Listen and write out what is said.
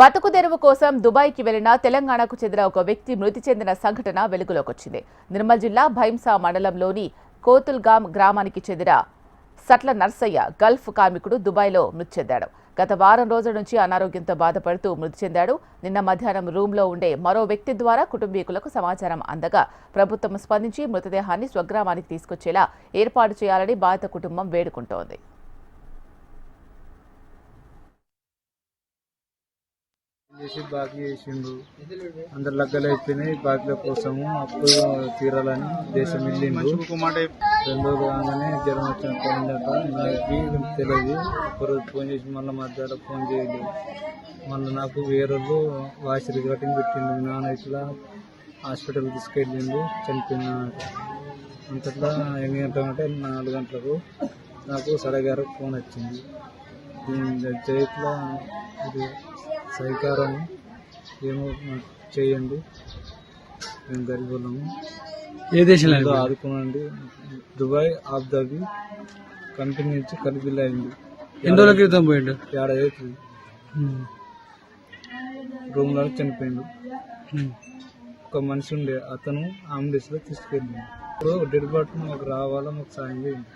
బతుకు తెరువు కోసం దుబాయ్కి వెళ్ళిన తెలంగాణకు చెందిన ఒక వ్యక్తి మృతి చెందిన సంఘటన వెలుగులోకొచ్చింది. నిర్మల్ జిల్లా భైంసా మండలంలోని కోతుల్గామ్ గ్రామానికి చెందిన సట్ల నర్సయ్య గల్ఫ్ కార్మికుడు దుబాయ్లో మృతి చెందాడు. గత వారం రోజుల నుంచి అనారోగ్యంతో బాధపడుతూ మృతి చెందాడు. నిన్న మధ్యాహ్నం రూమ్లో ఉండే మరో వ్యక్తి ద్వారా కుటుంబీకులకు సమాచారం అందగా ప్రభుత్వం స్పందించి మృతదేహాన్ని స్వగ్రామానికి తీసుకొచ్చేలా ఏర్పాటు చేయాలని బాధిత కుటుంబం వేడుకుంటోంది. చేసి బాకీ చేసిండు. అందరు లగ్గలు అయిపోయినాయి బాకీల కోసము అప్పు తీరాలని దేశం వెళ్ళిండు. రెండు రోజులు కాగానే జ్వరం వచ్చిన పోయిందట నాకు తెలియదు. ఒకరోజు ఫోన్ చేసి మళ్ళీ మధ్యాహ్నం ఫోన్ చేయలేదు. మళ్ళీ నాకు వేరే వాళ్ళు వాయిస్ రికార్డింగ్ పెట్టిండు. నాన్న ఇట్లా హాస్పిటల్ తీసుకెళ్ళిండు చనిపోయిన అంతట్లా ఎన్ని గంటలు అంటే నాలుగు గంటలకు నాకు సడగారు ఫోన్ వచ్చింది. దీని చేతిలో ఇది సహకారం ఏమో చేయండి. మేము గరీబులము ఏ దేశంలో ఆదుకోనండి దుబాయ్ ఆబ్దాబి కంపెనీ నుంచి కలిపిల్ అయింది. ఎన్ని రోజుల క్రితం పోయిండు? ఏడాది అవుతుంది రూమ్లో చనిపోయిండు. ఒక మనిషి ఉండే. అతను అంబులెన్స్లో తీసుకెళ్ళింది ఇప్పుడు డెడ్ బాట్ మాకు రావాలా మాకు సాయం చేయండి.